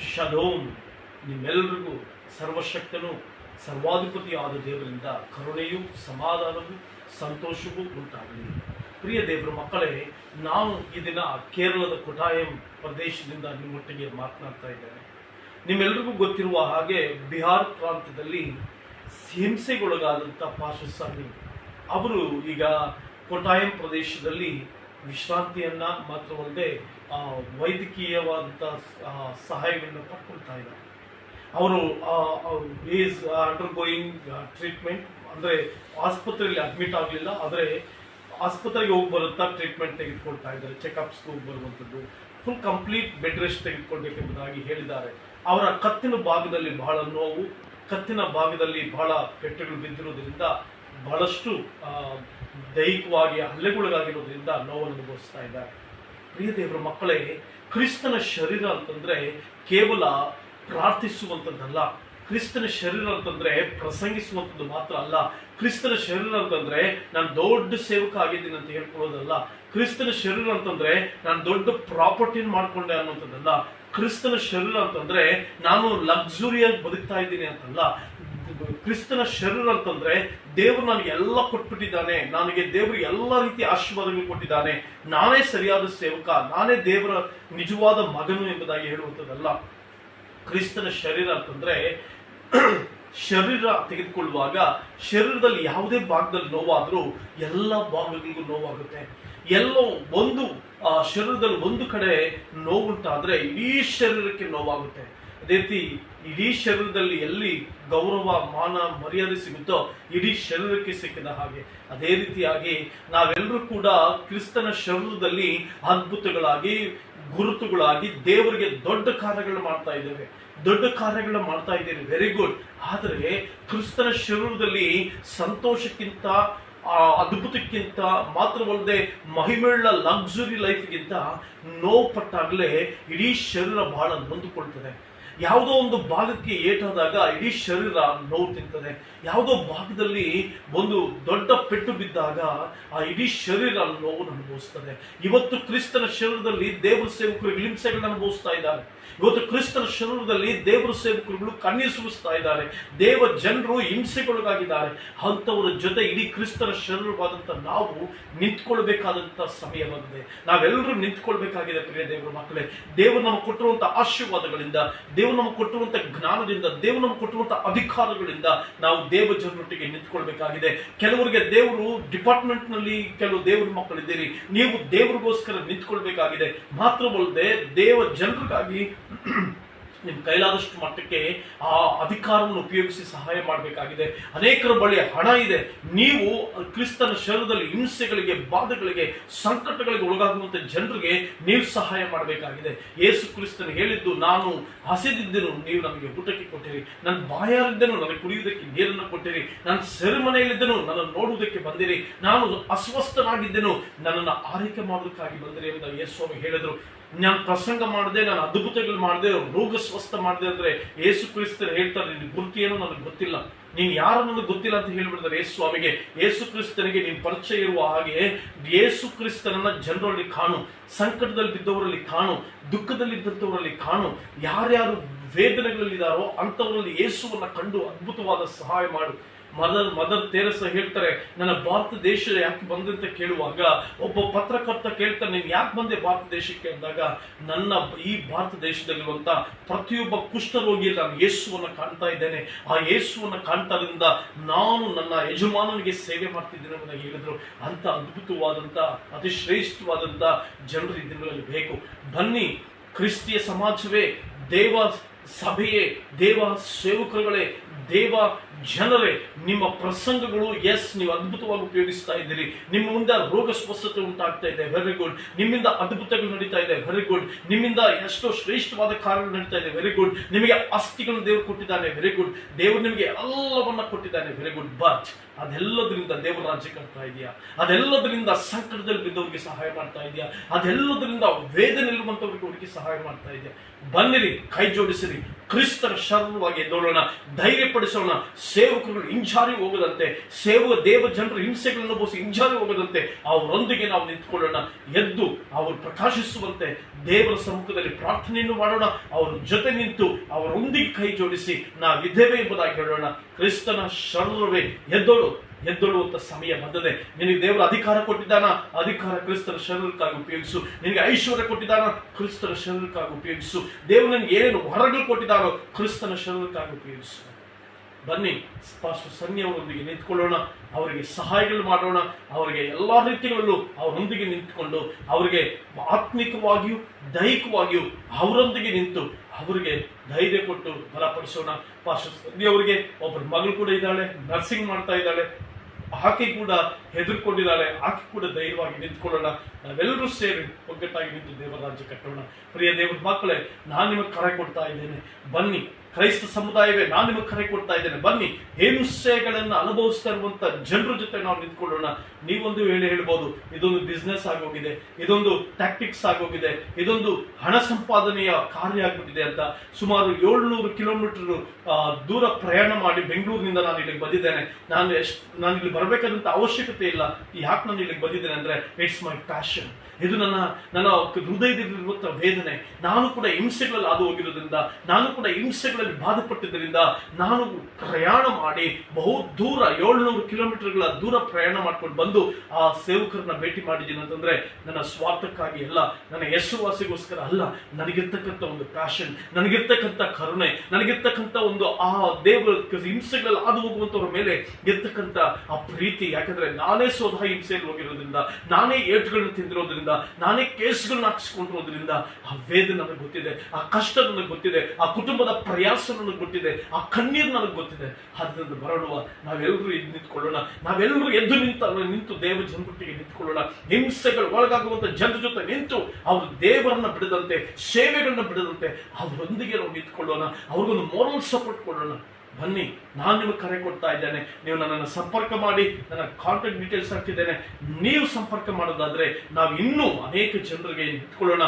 Shalom. ನಿಮ್ಮೆಲ್ಲರಿಗೂ ಸರ್ವಶಕ್ತನು ಸರ್ವಾಧಿಪತಿ ಆದ ದೇವರಿಂದ ಕರುಣೆಯೂ, ಸಮಾಧಾನವೂ, ಸಂತೋಷವೂ ಉಂಟಾಗಲಿ. ಪ್ರಿಯ ದೇವರ ಮಕ್ಕಳೇ ನಾನು ಈ ದಿನ ಕೇರಳದ ಕೊಟಾಯಂ ಪ್ರದೇಶದಿಂದ ನಿಮ್ಮೊಟ್ಟಿಗೆ ಮಾತನಾಡ್ತಾ ಇದ್ದೇನೆ. ನಿಮ್ಮೆಲ್ಲರಿಗೂ ಗೊತ್ತಿರುವ ಹಾಗೆ ಬಿಹಾರ್ ಪ್ರಾಂತ್ಯದಲ್ಲಿ ಹಿಂಸೆಗೊಳಗಾದಂಥ ಪಾಶಸ್ವಾಮಿ ಅವರು ಈಗ ಕೊಟಾಯಂ ಪ್ರದೇಶದಲ್ಲಿ ವಿಶ್ರಾಂತಿಯನ್ನು ಮಾತ್ರವಲ್ಲದೆ ವೈದ್ಯಕೀಯವಾದಂಥ ಸಹಾಯವನ್ನು ಪಡ್ಕೊಳ್ತಾ ಇದ್ದಾರೆ. ಅವರು ಈಸ್ ಅಂಡರ್ ಗೋಯಿಂಗ್ ಟ್ರೀಟ್ಮೆಂಟ್ ಅಂದರೆ ಆಸ್ಪತ್ರೆಯಲ್ಲಿ ಅಡ್ಮಿಟ್ ಆಗಲಿಲ್ಲ, ಆದರೆ ಆಸ್ಪತ್ರೆಗೆ ಹೋಗಿ ಬರುತ್ತಾ ಟ್ರೀಟ್ಮೆಂಟ್ ತೆಗೆದುಕೊಳ್ತಾ ಇದ್ದಾರೆ ಚೆಕಪ್ಸ್ಗೆ ಹೋಗಿ ಬರುವಂಥದ್ದು ಫುಲ್ ಕಂಪ್ಲೀಟ್ ಬೆಡ್ ರೆಸ್ಟ್ ತೆಗೆದುಕೊಳ್ಬೇಕೆಂಬುದಾಗಿ ಹೇಳಿದ್ದಾರೆ. ಅವರ ಕತ್ತಿನ ಭಾಗದಲ್ಲಿ ಬಹಳ ನೋವು, ಕತ್ತಿನ ಭಾಗದಲ್ಲಿ ಬಹಳ ಪೆಟ್ಟುಗಳು ಬಿದ್ದಿರೋದ್ರಿಂದ ಬಹಳಷ್ಟು ದೈಹಿಕವಾಗಿ ಹಲ್ಲೆಗೊಳಗಾಗಿರೋದ್ರಿಂದ ನೋವನ್ನು ಅನುಭವಿಸ್ತಾ ಇದ್ದಾರೆ. ಪ್ರಿಯ ದೇವರ ಮಕ್ಕಳೇ, ಕ್ರಿಸ್ತನ ಶರೀರ ಅಂತಂದ್ರೆ ಕೇವಲ ಪ್ರಾರ್ಥಿಸುವಂಥದ್ದಲ್ಲ ಕ್ರಿಸ್ತನ ಶರೀರ ಅಂತಂದ್ರೆ ಪ್ರಸಂಗಿಸುವಂಥದ್ದು ಮಾತ್ರ ಅಲ್ಲ. ಕ್ರಿಸ್ತನ ಶರೀರ ಅಂತಂದ್ರೆ ನಾನು ದೊಡ್ಡ ಸೇವಕ ಆಗಿದ್ದೀನಿ ಅಂತ ಹೇಳ್ಕೊಳ್ಳೋದಲ್ಲ. ಕ್ರಿಸ್ತನ ಶರೀರ ಅಂತಂದ್ರೆ ನಾನು ದೊಡ್ಡ ಪ್ರಾಪರ್ಟಿನ ಮಾಡ್ಕೊಂಡೆ ಅನ್ನೋಂಥದ್ದಲ್ಲ ಕ್ರಿಸ್ತನ ಶರೀರ ಅಂತಂದ್ರೆ ನಾನು ಲಕ್ಸುರಿಯಾಗಿ ಬದುಕ್ತಾ ಇದ್ದೀನಿ ಅಂತಲ್ಲ. ಕ್ರಿಸ್ತನ ಶರೀರ ಅಂತಂದ್ರೆ ದೇವರು ನನಗೆ ಎಲ್ಲ ಕೊಟ್ಬಿಟ್ಟಿದ್ದಾನೆ, ನನಗೆ ದೇವರು ಎಲ್ಲ ರೀತಿಯ ಆಶೀರ್ವಾದಗಳು ಕೊಟ್ಟಿದ್ದಾನೆ, ನಾನೇ ಸರಿಯಾದ ಸೇವಕ, ನಾನೇ ದೇವರ ನಿಜವಾದ ಮಗನು ಎಂಬುದಾಗಿ ಹೇಳುವಂಥದ್ದಲ್ಲ. ಕ್ರಿಸ್ತನ ಶರೀರ ಅಂತಂದ್ರೆ ಶರೀರ ತೆಗೆದುಕೊಳ್ಳುವಾಗ ಶರೀರದಲ್ಲಿ ಯಾವುದೇ ಭಾಗದಲ್ಲಿ ನೋವಾದರೂ ಎಲ್ಲ ಭಾಗಗಳಿಗೂ ನೋವಾಗುತ್ತೆ. ಎಲ್ಲೋ ಒಂದು, ಆ, ಶರೀರದಲ್ಲಿ ಒಂದು ಕಡೆ ನೋವುಂಟಾದ್ರೆ ಇಡೀ ಶರೀರಕ್ಕೆ ನೋವಾಗುತ್ತೆ. ರೀತಿ ಇಡೀ ಶರೀರದಲ್ಲಿ ಎಲ್ಲಿ ಗೌರವ, ಮಾನ, ಮರ್ಯಾದೆ ಸಿಗುತ್ತೋ ಇಡೀ ಶರೀರಕ್ಕೆ ಸಿಕ್ಕಿದ ಹಾಗೆ. ಅದೇ ರೀತಿಯಾಗಿ ನಾವೆಲ್ಲರೂ ಕೂಡ ಕ್ರಿಸ್ತನ ಶರೀರದಲ್ಲಿ ಅದ್ಭುತಗಳಾಗಿ, ಗುರುತುಗಳಾಗಿ ದೇವರಿಗೆ ದೊಡ್ಡ ಕಾರ್ಯಗಳು ಮಾಡ್ತಾ ಇದ್ದೇವೆ. ದೊಡ್ಡ ಕಾರ್ಯಗಳನ್ನ ಮಾಡ್ತಾ ಇದ್ದೇವೆ. ವೆರಿ ಗುಡ್ ಆದರೆ ಕ್ರಿಸ್ತನ ಶರೀರದಲ್ಲಿ ಸಂತೋಷಕ್ಕಿಂತ ಅದ್ಭುತಕ್ಕಿಂತ ಮಾತ್ರವಲ್ಲದೆ ಮಹಿಮೆಳ್ಳ ಲಕ್ಸುರಿ ಲೈಫ್ಗಿಂತ ನೋವು ಪಟ್ಟಾಗಲೇ ಇಡೀ ಶರೀರ ಬಹಳ ನೊಂದುಕೊಳ್ತದೆ. ಯಾವುದೋ ಒಂದು ಭಾಗಕ್ಕೆ ಏಟಾದಾಗ ಇಡೀ ಶರೀರ ನೋವು ತಿಂತದೆ. ಯಾವುದೋ ಭಾಗದಲ್ಲಿ ಒಂದು ದೊಡ್ಡ ಪೆಟ್ಟು ಬಿದ್ದಾಗ ಆ ಇಡೀ ಶರೀರ ನೋವು ಅನುಭವಿಸ್ತದೆ. ಇವತ್ತು ಕ್ರಿಸ್ತನ ಶರೀರದಲ್ಲಿ ದೇವರ ಸೇವಕರು ಹಿಂಸೆಗಳನ್ನ ಅನುಭವಿಸ್ತಾ ಇದ್ದಾರೆ. ಇವತ್ತು ಕ್ರಿಸ್ತನ ಶರೀರದಲ್ಲಿ ದೇವರ ಸೇವಕರುಗಳು ಕಣ್ಣೀರು ಸುರಿಸ್ತಾ ಇದ್ದಾರೆ. ದೇವ ಜನರು ಹಿಂಸೆಗೊಳಗಾಗಿದ್ದಾರೆ. ಅಂಥವರ ಜೊತೆ ಇಡೀ ಕ್ರಿಸ್ತನ ಶರೀರವಾದಂಥ ನಾವು ನಿಂತ್ಕೊಳ್ಬೇಕಾದಂಥ ಸಮಯ ಬಂದಿದೆ. ನಾವೆಲ್ಲರೂ ನಿಂತ್ಕೊಳ್ಬೇಕಾಗಿದೆ ಪ್ರಿಯ ದೇವರ ಮಕ್ಕಳೇ. ದೇವರು ನಮಗೆ ಕೊಟ್ಟಿರುವಂಥ ಆಶೀರ್ವಾದಗಳಿಂದ ನಮಗೆ ಕೊಟ್ಟುವಂತ ಜ್ಞಾನದಿಂದ ದೇವರು ನಮಗೆ ಕೊಟ್ಟುವಂತ ಅಧಿಕಾರಗಳಿಂದ ನಾವು ದೇವ ಜನರೊಟ್ಟಿಗೆ ನಿಂತ್ಕೊಳ್ಬೇಕಾಗಿದೆ. ಕೆಲವರಿಗೆ ದೇವರು ಡಿಪಾರ್ಟ್ಮೆಂಟ್ನಲ್ಲಿ ಕೆಲವು ದೇವರ ಮಕ್ಕಳಿದ್ದೀರಿ. ನೀವು ದೇವರಿಗೋಸ್ಕರ ನಿಂತ್ಕೊಳ್ಬೇಕಾಗಿದೆ. ಮಾತ್ರವಲ್ಲದೆ ದೇವ ಜನರಿಗಾಗಿ ನಿಮ್ ಕೈಲಾದಷ್ಟು ಮಟ್ಟಕ್ಕೆ ಆ ಅಧಿಕಾರವನ್ನು ಉಪಯೋಗಿಸಿ ಸಹಾಯ ಮಾಡಬೇಕಾಗಿದೆ. ಅನೇಕರ ಬಳಿ ಹಣ ಇದೆ. ನೀವು ಕ್ರಿಸ್ತನ ಶರೀರದಲ್ಲಿ ಹಿಂಸೆಗಳಿಗೆ, ಬಾಧೆಗಳಿಗೆ, ಸಂಕಟಗಳಿಗೆ ಒಳಗಾಗುವಂತ ಜನರಿಗೆ ನೀವು ಸಹಾಯ ಮಾಡಬೇಕಾಗಿದೆ. ಯೇಸು ಕ್ರಿಸ್ತನು ಹೇಳಿದ್ದು, ನಾನು ಹಸಿದಿದ್ದೆನು, ನೀವು ನನಗೆ ಊಟಕ್ಕೆ ಕೊಟ್ಟಿರಿ. ನನ್ನ ಬಾಯಾರಿದ್ದೆನು, ನನಗೆ ಕುಡಿಯುವುದಕ್ಕೆ ನೀರನ್ನು ಕೊಟ್ಟಿರಿ. ನನ್ನ ಸೆರೆಮನೆಯಲ್ಲಿದ್ದೆನು, ನನ್ನನ್ನು ನೋಡುವುದಕ್ಕೆ ಬಂದಿರಿ. ನಾನು ಅಸ್ವಸ್ಥನಾಗಿದ್ದೆನು, ನನ್ನನ್ನು ಆರೈಕೆ ಮಾಡೋದಕ್ಕಾಗಿ ಬಂದಿರಿ ಎಂದು ಯೇಸು ಹೇಳಿದ್ರು. ನಾನು ಪ್ರಸಂಗ ಮಾಡಿದೆ, ನಾನು ಅದ್ಭುತಗಳು ಮಾಡಿದೆ, ರೋಗ ಸ್ವಸ್ಥ ಮಾಡಿದೆ ಅಂದರೆ ಏಸು ಕ್ರಿಸ್ತರು ಹೇಳ್ತಾರೆ, ನಿನ್ ಗುರುತು ಏನು ನನಗೆ ಗೊತ್ತಿಲ್ಲ. ನೀನು ಯಾರು ನನಗೆ ಗೊತ್ತಿಲ್ಲ ಅಂತ ಹೇಳ್ಬಿಡ್ತಾರೆ ಯೇಸು ಸ್ವಾಮಿಗೆ. ಏಸು ಕ್ರಿಸ್ತನಿಗೆ ನೀನು ಪರಿಚಯ ಇರುವ ಹಾಗೆ, ಏಸು ಕ್ರಿಸ್ತನನ್ನ ಜನರಲ್ಲಿ ಕಾಣು, ಸಂಕಟದಲ್ಲಿ ಬಿದ್ದವರಲ್ಲಿ ಕಾಣು, ದುಃಖದಲ್ಲಿ ಬಿದ್ದವರಲ್ಲಿ ಕಾಣು. ಯಾರ್ಯಾರು ವೇದನೆಗಳಲ್ಲಿದ್ದಾರೋ ಅಂಥವರಲ್ಲಿ ಯೇಸುವನ್ನು ಕಂಡು ಅದ್ಭುತವಾದ ಸಹಾಯ ಮಾಡು. ಮದರ್ ಮದರ್ ತೇರಸ ಹೇಳ್ತಾರೆ, ನನ್ನ ಭಾರತ ದೇಶ ಯಾಕೆ ಬಂದೆ ಅಂತ ಕೇಳುವಾಗ, ಒಬ್ಬ ಪತ್ರಕರ್ತ ಕೇಳ್ತಾರೆ ನೀನು ಯಾಕೆ ಬಂದೆ ಭಾರತ ದೇಶಕ್ಕೆ? ಅಂದಾಗ, ನನ್ನ ಈ ಭಾರತ ದೇಶದಲ್ಲಿರುವಂತ ಪ್ರತಿಯೊಬ್ಬ ಕುಷ್ಠರೋಗಿ ನಾನು ಯೇಸುವನ್ನು ಕಾಣ್ತಾ ಇದ್ದೇನೆ. ಆ ಯೇಸುವನ್ನು ಕಾಣ್ತಾರಿಂದ ನಾನು ನನ್ನ ಯಜಮಾನನಿಗೆ ಸೇವೆ ಮಾಡ್ತಿದ್ದೇನೆ ಅಂತ ಹೇಳಿದ್ರು. ಅಂತ ಅದ್ಭುತವಾದಂತ ಅತಿ ಶ್ರೇಷ್ಠವಾದಂತ ಜನರು ಈ ದಿನಗಳಲ್ಲಿ ಬೇಕು. ಬನ್ನಿ, ಕ್ರಿಸ್ತಿಯ ಸಮಾಜವೇ, ದೇವ ಸಭೆಯೇ, ದೇವ ಸೇವಕರುಗಳೇ, ದೇವ ಜನರೇ, ನಿಮ್ಮ ಪ್ರಸಂಗಗಳು ಎಸ್ ನೀವು ಅದ್ಭುತವಾಗಿ ಉಪಯೋಗಿಸ್ತಾ ಇದ್ದೀರಿ. ನಿಮ್ಮ ಮುಂದೆ ರೋಗ ಸ್ವಸ್ಥತೆ ಉಂಟಾಗ್ತಾ ಇದೆ ವೆರಿ ಗುಡ್ ನಿಮ್ಮಿಂದ ಅದ್ಭುತಗಳು ನಡೀತಾ ಇದೆ ವೆರಿ ಗುಡ್ ನಿಮ್ಮಿಂದ ಎಷ್ಟೋ ಶ್ರೇಷ್ಠವಾದ ಕಾರ್ಯಗಳು ನಡೀತಾ ಇದೆ ವೆರಿ ಗುಡ್ ನಿಮಗೆ ಆಸ್ತಿಗಳನ್ನು ದೇವರು ಕೊಟ್ಟಿದ್ದಾನೆ ವೆರಿ ಗುಡ್ ದೇವರು ನಿಮಗೆ ಎಲ್ಲವನ್ನ ಕೊಟ್ಟಿದ್ದಾನೆ ವೆರಿ ಗುಡ್ ಬಟ್ ಅದೆಲ್ಲದರಿಂದ ದೇವರ ರಾಜ್ಯ ಕಟ್ತಾ ಇದೆಯಾ? ಅದೆಲ್ಲದರಿಂದ ಸಂಕಟದಲ್ಲಿ ಬಿದ್ದವರಿಗೆ ಸಹಾಯ ಮಾಡ್ತಾ ಇದೆಯಾ? ಅದೆಲ್ಲದರಿಂದ ವೇದನೆಲ್ಲಿರುವಂತವರಿಗೆ ಅವರಿಗೆ ಸಹಾಯ ಮಾಡ್ತಾ ಇದೆಯಾ? ಬನ್ನಿರಿ, ಕೈ ಜೋಡಿಸಿರಿ. ಕ್ರಿಸ್ತರ ಶರಣವಾಗಿ ಎದ್ದೋಳೋಣ. ಧೈರ್ಯಪಡಿಸೋಣ. ಸೇವಕರುಗಳು ಹಿಂಜಾರಿ ಹೋಗದಂತೆ ಸೇವ ದೇವ ಜನರ ಹಿಂಸೆಗಳನ್ನು ಹಿಂಜಾರಿ ಹೋಗದಂತೆ ಅವರೊಂದಿಗೆ ನಾವು ನಿಂತ್ಕೊಳ್ಳೋಣ. ಎದ್ದು ಅವರು ಪ್ರಕಾಶಿಸುವಂತೆ ದೇವರ ಸಮ್ಮುಖದಲ್ಲಿ ಪ್ರಾರ್ಥನೆಯನ್ನು ಮಾಡೋಣ. ಅವರ ಜೊತೆ ನಿಂತು ಅವರೊಂದಿಗೆ ಕೈ ಜೋಡಿಸಿ ನಾವಿದ್ದೇವೆ ಎಂಬುದಾಗಿ ಹೇಳೋಣ. ಕ್ರಿಸ್ತನ ಶರಣರವೇ, ಎದ್ದೋಳು, ಎದ್ದೊಳುವಂತ ಸಮಯ ಬಂದದೆ. ನಿನಗೆ ದೇವರ ಅಧಿಕಾರ ಕೊಟ್ಟಿದ್ದಾನ? ಅಧಿಕಾರ ಕ್ರಿಸ್ತರ ಶರೀರಕ್ಕಾಗಿ ಉಪಯೋಗಿಸು. ನಿನಗೆ ಐಶ್ವರ್ಯ ಕೊಟ್ಟಿದ್ದಾನ? ಕ್ರಿಸ್ತರ ಶರೀರಕ್ಕಾಗಿ ಉಪಯೋಗಿಸು. ದೇವರು ನಿನಗೆ ಏನೇನು ವರಗಳು ಕೊಟ್ಟಿದ್ದಾನೋ ಕ್ರಿಸ್ತನ ಶರೀರಕ್ಕಾಗಿ ಉಪಯೋಗಿಸು. ಬನ್ನಿ ಪಾಸ್ಟರ್ ಸನ್ನಿ ಅವರೊಂದಿಗೆ ನಿಂತ್ಕೊಳ್ಳೋಣ, ಅವರಿಗೆ ಸಹಾಯಗಳು ಮಾಡೋಣ, ಅವರಿಗೆ ಎಲ್ಲ ರೀತಿಗಳಲ್ಲೂ ಅವರೊಂದಿಗೆ ನಿಂತ್ಕೊಂಡು, ಅವರಿಗೆ ಆತ್ಮಿಕವಾಗಿಯೂ, ದೈಹಿಕವಾಗಿಯೂ ಅವರೊಂದಿಗೆ ನಿಂತು ಅವರಿಗೆ ಧೈರ್ಯ ಕೊಟ್ಟು ಬಲಪಡಿಸೋಣ. ಪಾಶ ಅವರಿಗೆ ಒಬ್ಬರ ಮಗಳು ಕೂಡ ಇದ್ದಾಳೆ ನರ್ಸಿಂಗ್ ಮಾಡ್ತಾ ಇದ್ದಾಳೆ, ಆಕೆ ಕೂಡ ಹೆದರ್ಕೊಂಡಿದ್ದಾಳೆ, ಆಕೆ ಕೂಡ ಧೈರ್ಯವಾಗಿ ನಿಂತ್ಕೊಳ್ಳೋಣ. ನಾವೆಲ್ಲರೂ ಸೇರಿ ಒಗ್ಗಟ್ಟಾಗಿ ನಿಂತು ದೇವರ ರಾಜ್ಯ ಕಟ್ಟೋಣ. ಪ್ರಿಯ ದೇವರ ಮಕ್ಕಳೇ, ನಾನು ನಿಮಗೆ ಕರೆ ಕೊಡ್ತಾ ಇದ್ದೇನೆ. ಬನ್ನಿ ಕ್ರೈಸ್ತ ಸಮುದಾಯವೇ ನಾನು ನಿಮಗೆ ಕರೆ ಕೊಡ್ತಾ ಇದ್ದೇನೆ. ಬನ್ನಿ ಹೇನುಸೆಗಳನ್ನು ಅನುಭವಿಸ್ತಾ ಇರುವಂತ ಜನರ ಜೊತೆ ನಾವು ನಿಂತ್ಕೊಳ್ಳೋಣ. ನೀವೊಂದು ಹೇಳಿ ಹೇಳ್ಬೋದು, ಇದೊಂದು ಬಿಸ್ನೆಸ್ ಆಗೋಗಿದೆ, ಇದೊಂದು ಟ್ಯಾಕ್ಟಿಕ್ಸ್ ಆಗೋಗಿದೆ, ಇದೊಂದು ಹಣ ಸಂಪಾದನೆಯ ಕಾರ್ಯ ಆಗ್ಬಿಟ್ಟಿದೆ ಅಂತ ಸುಮಾರು ಏಳ್ನೂರು ಕಿಲೋಮೀಟರ್ ದೂರ ಪ್ರಯಾಣ ಮಾಡಿ ಬೆಂಗಳೂರಿನಿಂದ ನಾನು ಇಲ್ಲಿಗೆ ಬಂದಿದ್ದೇನೆ. ನಾನು ಎಷ್ಟು, ನಾನು ಇಲ್ಲಿ ಬರಬೇಕಾದಂತ ಅವಶ್ಯಕತೆ ಇಲ್ಲ. ಯಾಕೆ ನಾನು ಇಲ್ಲಿಗೆ ಬಂದಿದ್ದೇನೆ ಅಂದ್ರೆ ಇಟ್ಸ್ ಮೈ ಪ್ಯಾಷನ್ ಇದು ನನ್ನ ನನ್ನ ಹೃದಯದಲ್ಲಿರುವಂತಹ ವೇದನೆ. ನಾನು ಕೂಡ ಹಿಂಸೆಗಳಲ್ಲಿ ಹಾದು ಹೋಗಿರೋದ್ರಿಂದ, ನಾನು ಕೂಡ ಹಿಂಸೆಗಳಲ್ಲಿ ಬಾಧಪಟ್ಟಿದ್ದರಿಂದ ನಾನು ಪ್ರಯಾಣ ಮಾಡಿ ಬಹು ದೂರ ಏಳ್ನೂರು ಕಿಲೋಮೀಟರ್ಗಳ ದೂರ ಪ್ರಯಾಣ ಮಾಡ್ಕೊಂಡು ಬಂದು ಆ ಸೇವಕರನ್ನ ಭೇಟಿ ಮಾಡಿದ್ದೀನಿ ಅಂತಂದ್ರೆ ನನ್ನ ಸ್ವಾರ್ಥಕ್ಕಾಗಿ ಅಲ್ಲ, ನನ್ನ ಹೆಸರುವಾಸಿಗೋಸ್ಕರ ಅಲ್ಲ, ನನಗಿರ್ತಕ್ಕಂಥ ಒಂದು ಪ್ಯಾಷನ್ ನನಗಿರ್ತಕ್ಕಂಥ ಕರುಣೆ, ನನಗಿರ್ತಕ್ಕಂಥ ಒಂದು ಆ ದೇವರ ಹಿಂಸೆಗಳಲ್ಲಿ ಅದು ಹೋಗುವಂತವ್ರ ಮೇಲೆ ಇರ್ತಕ್ಕಂಥ ಆ ಪ್ರೀತಿ. ಯಾಕಂದ್ರೆ ನಾನೇ ಸ್ವತಃ ಹಿಂಸೆಯಲ್ಲಿ ಹೋಗಿರೋದ್ರಿಂದ, ನಾನೇ ಏಟ್ಗಳನ್ನ ತಿಂದಿರೋದ್ರಿಂದ, ನಾನೇ ಕೇಸ್ಗಳನ್ನ ಹಾಕಿಸ್ಕೊಂಡಿರೋದ್ರಿಂದ ಆ ವೇದ ನನಗೆ ಗೊತ್ತಿದೆ, ಆ ಕಷ್ಟ ನನಗೆ ಗೊತ್ತಿದೆ, ಆ ಕುಟುಂಬದ ಪ್ರಯಾಸ ನನಗೆ ಗೊತ್ತಿದೆ, ಆ ಕಣ್ಣೀರು ನನಗೆ ಗೊತ್ತಿದೆ. ಅದರಿಂದ ಬರಡುವ ನಾವೆಲ್ಲರೂ ಎದ್ದು ನಿಂತ್ಕೊಳ್ಳೋಣ ನಾವೆಲ್ಲರೂ ಎದ್ದು ನಿಂತ, ನಿಂತು ದೇವ ಜನರೊಟ್ಟಿಗೆ ನಿಂತ್ಕೊಳ್ಳೋಣ. ಹಿಂಸೆಗಳು ಒಳಗಾಗುವಂತ ಜನರ ಜೊತೆ ನಿಂತು, ಅವರು ದೇವರನ್ನ ಬಿಡದಂತೆ, ಸೇವೆಗಳನ್ನ ಬಿಡದಂತೆ, ಅವರೊಂದಿಗೆ ನಾವು ನಿಂತ್ಕೊಳ್ಳೋಣ. ಅವ್ರಿಗೊಂದು ಮೋರಲ್ ಸಪೋರ್ಟ್ ಕೊಡೋಣ. ಬನ್ನಿ, ನಾನು ನಿಮಗೆ ಕರೆ ಕೊಡ್ತಾ ಇದ್ದೇನೆ. ನೀವು ನನ್ನನ್ನು ಸಂಪರ್ಕ ಮಾಡಿ, ನನ್ನ ಕಾಂಟ್ಯಾಕ್ಟ್ ಡೀಟೇಲ್ಸ್ ಹಾಕಿದ್ದೇನೆ ನೀವು ಸಂಪರ್ಕ ಮಾಡೋದಾದರೆ ನಾವು ಇನ್ನೂ ಅನೇಕ ಜನರಿಗೆ ಇಟ್ಕೊಳ್ಳೋಣ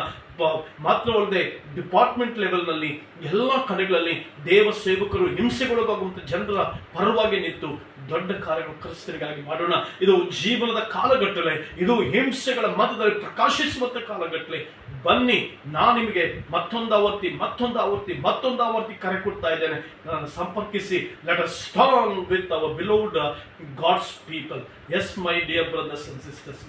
ಮಾತ್ರವಲ್ಲದೆ ಡಿಪಾರ್ಟ್ಮೆಂಟ್ ಲೆವೆಲ್ನಲ್ಲಿ ಎಲ್ಲ ಕಡೆಗಳಲ್ಲಿ ದೇವ ಸೇವಕರು ಹಿಂಸೆಗೊಳಗಾಗುವಂಥ ಜನರ ಪರವಾಗಿ ನಿಂತು ದೊಡ್ಡ ಕಾರ್ಯಗಳು ಕ್ರಿಸ್ತರಿಗಾಗಿ ಮಾಡೋಣ. ಇದು ಜೀವನದ ಕಾಲಘಟ್ಟಲೆ ಇದು ಹಿಂಸೆಗಳ ಮಧ್ಯದಲ್ಲಿ ಪ್ರಕಾಶಿಸುವಂತ ಕಾಲಘಟ್ಟಲೆ ಬನ್ನಿ, ನಾನು ನಿಮಗೆ ಮತ್ತೊಂದು ಆವರ್ತಿ ಮತ್ತೊಂದು ಆವರ್ತಿ ಮತ್ತೊಂದು ಆವರ್ತಿ ಕರೆ ಕೊಡ್ತಾ ಇದ್ದೇನೆ. ಸಂಪರ್ಕಿಸಿ. Let us strong with our beloved God's people as my dear brothers and sisters